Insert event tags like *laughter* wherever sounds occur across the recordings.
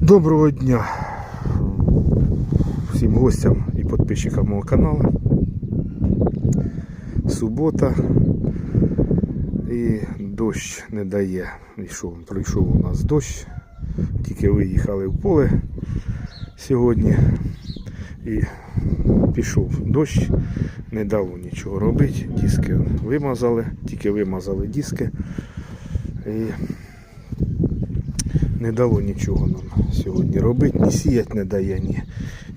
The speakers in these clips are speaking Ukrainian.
Доброго дня всім гостям і підписчикам мого каналу. Субота і дощ не дає. Йшов, пройшов у нас дощ. Тільки виїхали в поле сьогодні і пішов дощ, не дало нічого робити. Диски вимазали, тільки вимазали диски. І не дало нічого нам сьогодні робити, ні сіять не дає, ні,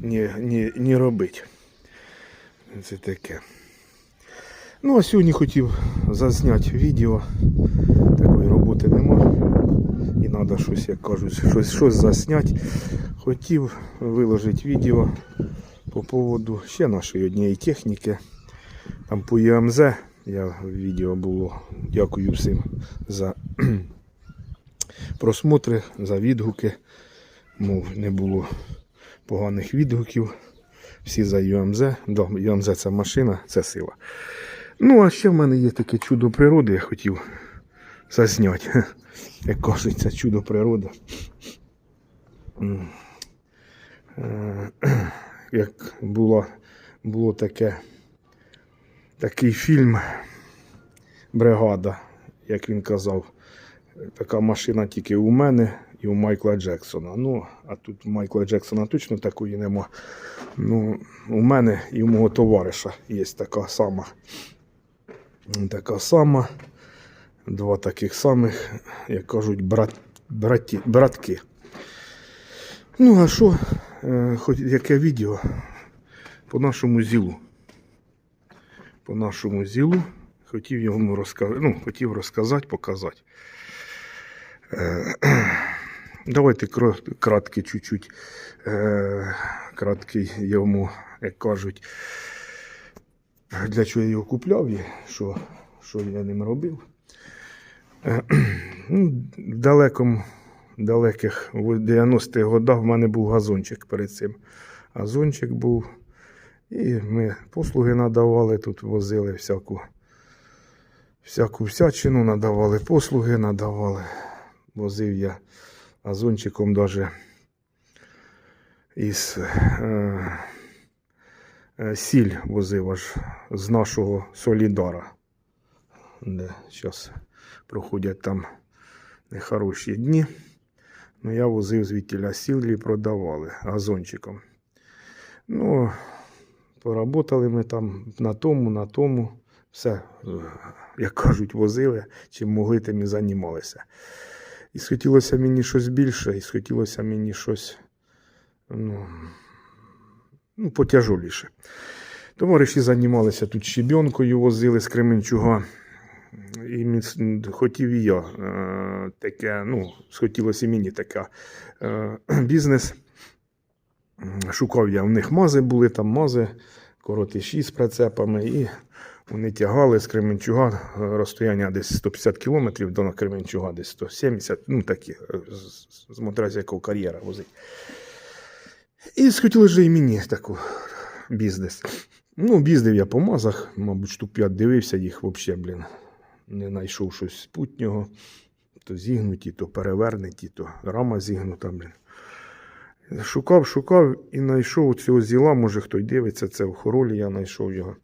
ні, ні, ні робити. Це таке. Ну, а сьогодні хотів зазняти відео. Такої роботи нема. І треба щось, як кажуть, щось, щось засняти. Хотів виложити відео по поводу ще нашої однієї техніки. Там по ЮМЗ я відео було. Дякую всім за просмотри, за відгуки. Мов не було поганих відгуків. Всі за ЮМЗ. Да, ЮМЗ це машина, це сила. Ну, а ще в мене є таке чудо природи, я хотів зазняти. *laughs* Як кажуть, це чудо природи. Е, *clears throat* Як було, було таке, такий фільм Бригада, як він казав. Така машина тільки у мене і у Майкла Джексона. Ну, а тут у Майкла Джексона точно такої нема. Ну, у мене і у мого товариша є така сама. Така сама. Два таких самих, як кажуть, брат, браті, братки. Ну, а що, е, хоч яке відео по нашому зілу. По нашому зілу хотів йому розказати, ну, хотів розказати, показати. Е, *clears throat* Давайте краткий чуть-чуть. е, Краткий йому, як кажуть, для чого я його купляв і що, що я ним робив. Е, *clears throat* ну, В далекому, далеких в 90-х годах в мене був газончик перед цим. Газончик був. І ми послуги надавали, тут возили всяку, всяку всячину, надавали послуги, надавали. Возив я азончиком даже із е, е, сіль возив аж з нашого Солідара, де зараз проходять там нехороші дні. Ну, я возив звідтіля сіль і продавали газончиком. Ну, поработали ми там на тому, на тому. Все, е, як кажуть, возили, чим могли, тим і займалися. І схотілося мені щось більше, і схотілося мені щось ну, ну, потяжоліше. Товариші займалися тут щебенкою, возили з Кременчуга. І хотів і я е, таке, ну, схотілося і мені таке е, *clears throat* бізнес. Шукав я, в них мази були, там мази, коротиші з прицепами, і вони тягали з Кременчуга е, розстояння десь 150 кілометрів до Кременчуга, десь 170, ну такі, е, з, з моторазякого кар'єра возить. І схотілося і мені таку бізнес. Ну, їздив я по мазах, мабуть, штук 5 дивився їх взагалі, блін. Не знайшов щось спутнього. То зігнуті, то перевернуті, то рама зігнута, блін. Шукав, шукав і знайшов цього зіла, може хто й дивиться, це в хоролі я знайшов його.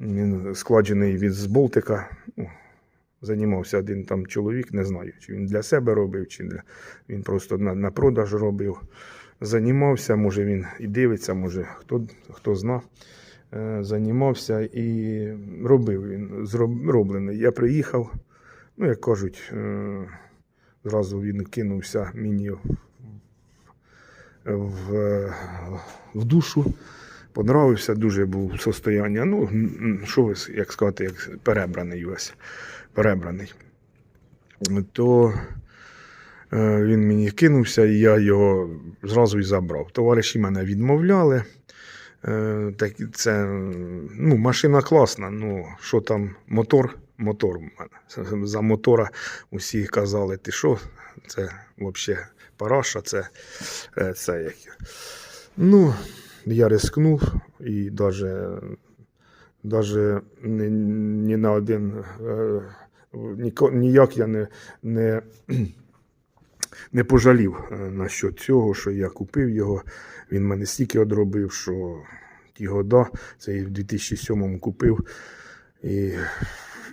Він складений від з болтика. Займався один там чоловік, не знаю, чи він для себе робив, чи для... він просто на, на продаж робив. Займався, може він і дивиться, може хто, хто зна. Е, Займався і робив він зроб- роблений. Я приїхав, ну, як кажуть, е, зразу він кинувся мені в, в душу. Понравився, дуже був состояння. Ну, що ви, як сказати, як перебраний весь. Перебраний. То е, він мені кинувся, і я його зразу і забрав. Товариші мене відмовляли. Е, так, це, ну, машина класна, ну, що там, мотор, мотор. За мотора усі казали, ти що, це взагалі параша, це, е, це як. Ну, я рискнув і даже, даже ні, на один е, ніяк я не, не *clears throat* не пожалів е, насчет цього, що я купив його. Він мене стільки одробив, що ті года, це в 2007 купив. І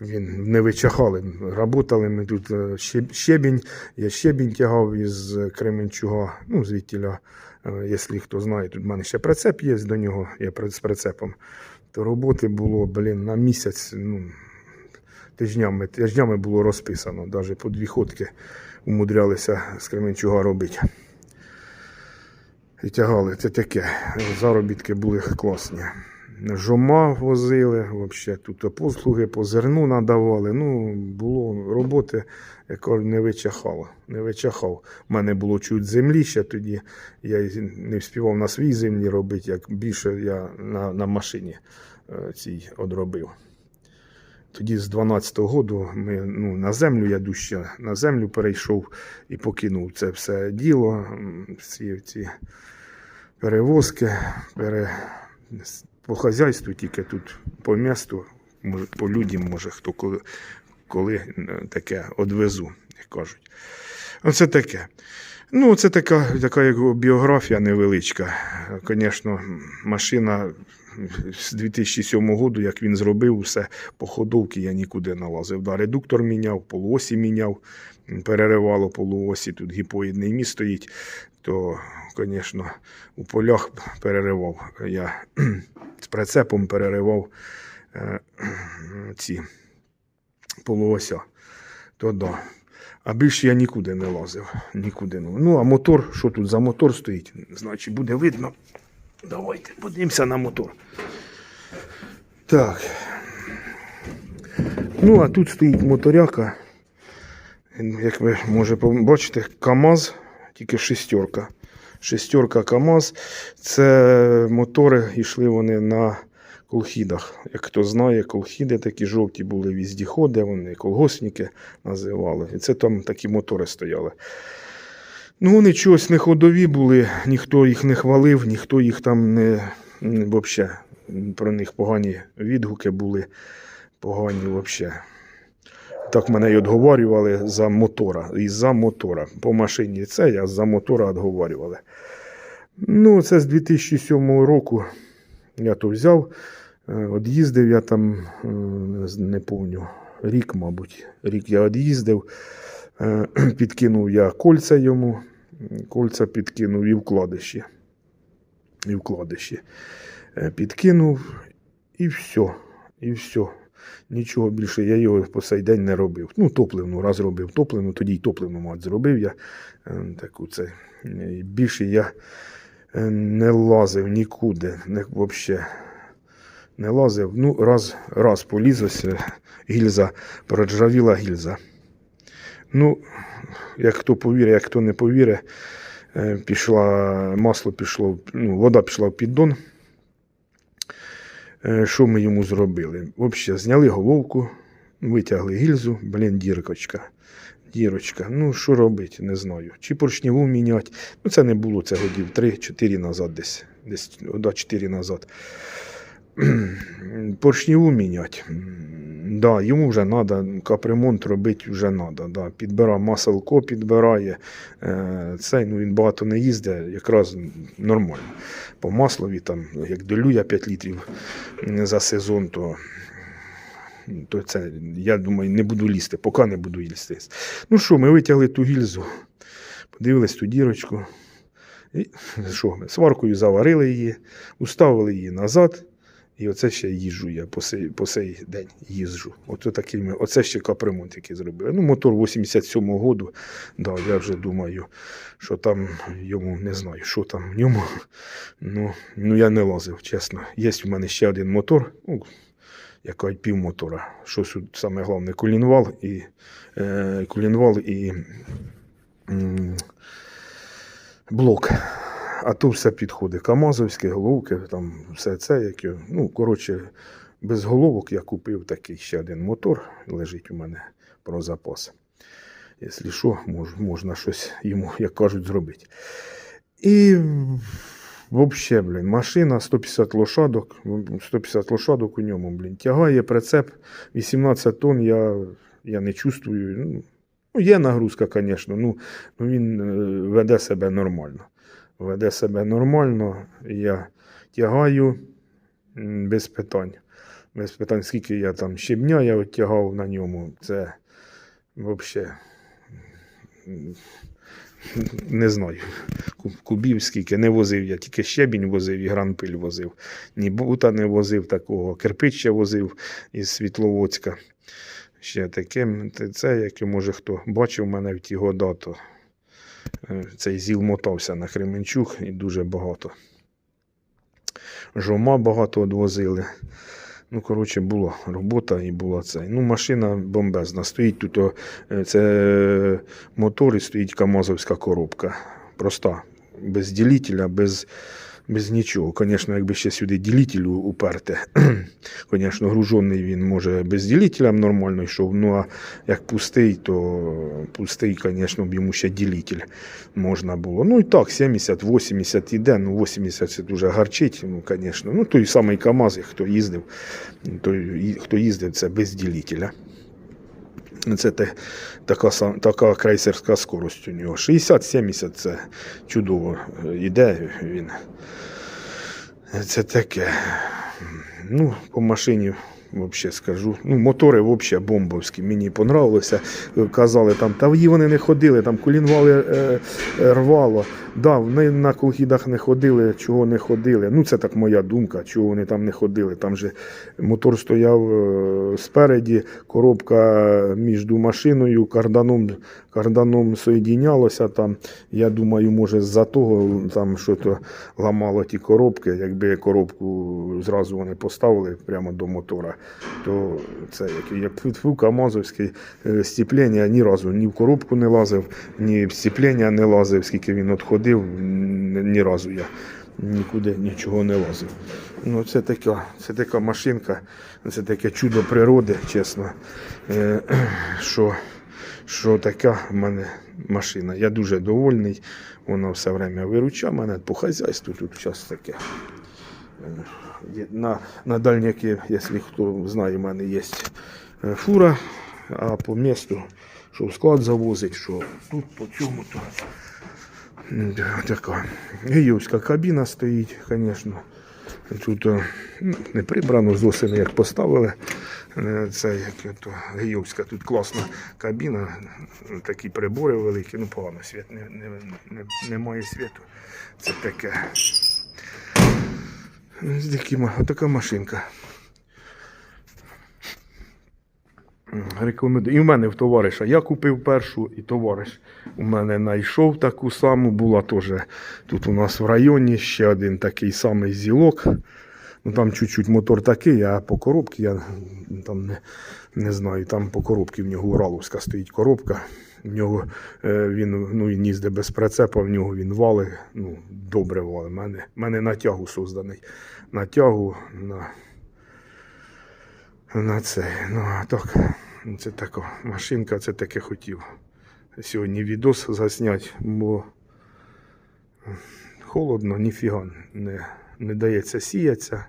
він не вичахали. Работали ми тут е, щебінь. Я щебінь тягав із Кременчуга, ну, звідтіля, е, якщо хто знає, тут в мене ще прицеп є до нього, я з прицепом. То роботи було, блін, на місяць, ну, тижнями, тижнями було розписано. Навіть по дві ходки умудрялися з Кременчуга робити. І тягали, це таке. Заробітки були класні. Жома возили, взагалі тут послуги по зерну надавали. Ну, було роботи, яка не вичахала. Не вичахав. У мене було чуть землі ще тоді. Я не встигав на своїй землі робити, як більше я на, на машині е, цій одробив. Тоді з 12-го року ми, ну, на землю я дужче на землю перейшов і покинув це все діло. Ці, ці перевозки, пере... по хазяйству тільки тут по місту, може, по людям, може, хто коли, коли е, таке одвезу, як кажуть. Оце таке. Ну, це така, така як біографія невеличка. Звісно, машина з 2007 року, як він зробив все по ходовці, я нікуди не лазив. Да, редуктор міняв, полуосі міняв, переривало полуосі, тут гіпоїдний міст стоїть, то, звісно, у полях переривав. Я *clears throat* з прицепом переривав е, *clears throat* ці полуося. То да. А більше я нікуди не лазив. Нікуди. Ну, а мотор, що тут за мотор стоїть? Значить, буде видно. Давайте подивимося на мотор. Так. Ну, а тут стоїть моторяка. Як ви може побачите, КАМАЗ, тільки шестерка. Шестерка КАМАЗ. Це мотори йшли вони на колхідах. Як хто знає, колхіди такі жовті були віздіходи, вони колгосники називали. І це там такі мотори стояли. Ну, вони чогось не ходові були, ніхто їх не хвалив, ніхто їх там не. Взагалі, про них погані відгуки були. Погані взагалі. Так мене й відговорювали за мотора. І за мотора. По машині це я за мотора відговорювали. Ну, це з 2007 року я то взяв. Од'їздив я там, е, не пам'ятаю, рік, мабуть. Рік я од'їздив. Е, *clears throat* Підкинув я кольця йому. Кольця підкинув і вкладиші. І вкладиші. Е, Підкинув і все. І все. Нічого більше я його по цей день не робив. Ну, топливну, раз робив топливну, тоді й топливну мать зробив я. Е, Таку це. Більше я е, не лазив нікуди. Не, взагалі не лазив. Ну, раз, раз поліз ось е, гільза, проржавіла гільза. Ну, як хто повірить, як хто не повірить, е, пішла, масло пішло, ну, вода пішла в піддон. Е, Що ми йому зробили? Взагалі, зняли головку, витягли гільзу, блін, діркочка. Дірочка. Ну, що робити, не знаю. Чи поршневу міняти. Ну, це не було, це годів 3-4 назад десь. Десь 2-4 назад. *clears throat* Поршневу міняти. Да, йому вже треба, капремонт робити вже треба. Да. Підбирає маселко, підбирає. Цей, ну, він багато не їздить, якраз нормально. По маслові, там, як я 5 літрів за сезон, то, то це, я думаю, не буду лізти, поки не буду лізти. Ну що, ми витягли ту гільзу, подивились ту дірочку. І що ми? Сваркою заварили її, уставили її назад. І оце ще їжджу я по сей, по сей день їжджу. Оце, такий, ми- оце ще капремонт, який зробили. Ну, мотор 87-го году. Да, я вже думаю, що там йому не знаю, що там в ньому. Ну, ну я не лазив, чесно. Є в мене ще один мотор, ну, яка пів мотора. Щось саме головне колінвал і е, колінвал і м, блок. А то все підходить. Камазовські головки, там все це, яке. Ну, коротше, без головок я купив такий ще один мотор, лежить у мене про запас. Якщо що, мож, можна щось йому, як кажуть, зробити. І взагалі, блін, машина 150 лошадок, 150 лошадок у ньому, блін, тягає прицеп 18 тонн, я, я не чувствую. Ну, Ну, є нагрузка, звісно, ну, ну він е, веде себе нормально. Веде себе нормально, я тягаю без питань. Без питань, скільки я там щебня я тягав на ньому, це взагалі не знаю. Кубів скільки не возив я, тільки щебінь возив і гранпиль возив. Ні бута не возив такого, кирпич ще возив із Світловодська. Ще таким. Це- як може хто бачив мене в ті года, то цей зіл мотався на Кременчук і дуже багато. Жома багато одвозили. Ну, коротше, була робота і була це. Ну, машина бомбезна. Стоїть тут о, е, це е, мотор і стоїть Камазовська коробка. Проста. Без ділітеля, без, без нічого. Звісно, якби ще сюди ділитель у- уперти. *clears throat* Звісно, гружений він може без ділителя нормально йшов. Ну а як пустий, то пустий, звісно, б йому ще ділитель можна було. Ну і так, 70-80 іде, ну 80 це дуже гарчить, ну, звісно. Ну, той самий КАМАЗ, хто їздив, той, хто їздив, це без ділителя. Це така, така крейсерська скорость у нього. 60-70 це чудово е, іде він. Це таке. Ну, по машині взагалі скажу. Ну, мотори взагалі бомбовські. Мені понравилося. Казали там, та її вони не ходили, там колінвали е, е, рвало. Да, вони на колхідах не ходили, чого не ходили. Ну, це так моя думка, чого вони там не ходили. Там же мотор стояв е, спереді, коробка між машиною, карданом, карданом соєдінялося там. Я думаю, може, з-за того там що то ламало ті коробки. Якби коробку зразу вони поставили прямо до мотора, то це як, як тьфу-тьфу, Камазовське е, стіплення ні разу ні в коробку не лазив, ні в стіплення не лазив, скільки він отходив, ні разу я нікуди нічого не лазив. Ну, це така, це така машинка, це таке чудо природи, чесно. Е, *clears throat* що, що така в мене машина. Я дуже довольний. Вона все время виручає мене по хазяйству. Тут зараз таке. На, на дальняки, якщо хто знає, в мене є е, фура, а по місту, що в склад завозить, що тут по цьому то. м, Така гіївська кабіна стоїть, звісно. Тут е, ну, не прибрано з осені, як поставили. Е, Це як то Гейовська, тут класна кабіна, такі прибори великі, ну погано світ, не, не, не, немає світу. Це таке. Ось такі Отака машинка. Рекомендую. І в мене в товариша. Я купив першу, і товариш у мене знайшов таку саму. Була теж тут у нас в районі ще один такий самий зілок. Ну там чуть-чуть мотор такий, а по коробці я там не, не знаю. Там по коробці в нього Ураловська стоїть коробка. В нього е, він ну, він їздить без прицепа, в нього він вали. Ну, добре вали. Мене, мене на созданий. На тягу на, на це. Ну, а так, це така машинка, це таке хотів. Сьогодні відос засняти, бо холодно, ніфіга не, не дається сіятися.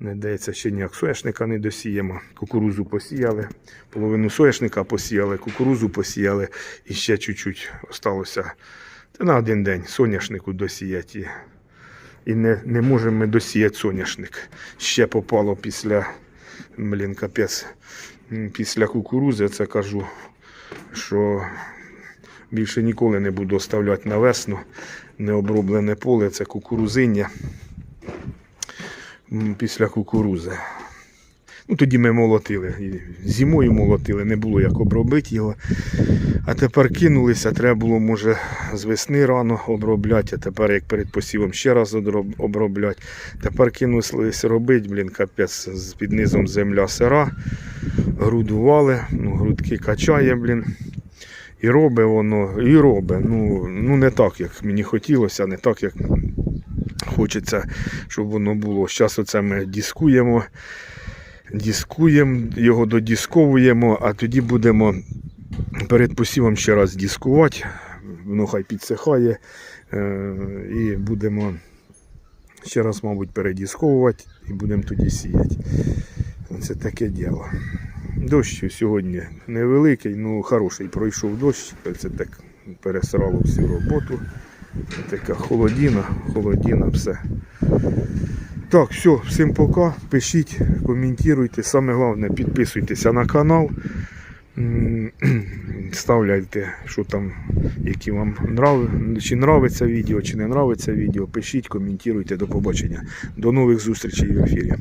Не дається ще ніяк соняшника не досіємо. Кукурузу посіяли, половину соняшника посіяли, кукурузу посіяли і ще чуть-чуть осталося. Та на один день соняшнику досіяти. І, не, не можемо ми досіяти соняшник. Ще попало після, блін, капець, після кукурузи, це кажу, що більше ніколи не буду оставляти на весну необроблене поле, це кукурузиння після кукурузи. Ну, тоді ми молотили. Зимою молотили, не було як обробити його. А тепер кинулися, треба було, може, з весни рано обробляти, а тепер як перед посівом ще раз обробляти. Тепер кинулися робити, блін, капець, під низом земля сира, грудували, ну, грудки качає, блін. І робить воно, і робить. Ну, ну не так, як мені хотілося, не так, як хочеться, щоб воно було. Зараз оце ми дискуємо, дискуємо, його додісковуємо, а тоді будемо перед посівом ще раз дискувати. Воно хай підсихає. е, І будемо ще раз, мабуть, передісковувати і будемо тоді сіяти. Це таке діло. Дощ сьогодні невеликий, ну хороший пройшов дощ. Це так пересрало всю роботу. Така холодіна, холодіна, все. Так, все, всім пока. Пишіть, коментуйте. Саме головне, підписуйтеся на канал. *clears throat* Ставляйте, що там, які вам нрави, чи нравиться відео, чи не нравиться відео. Пишіть, коментуйте. До побачення. До нових зустрічей в ефірі.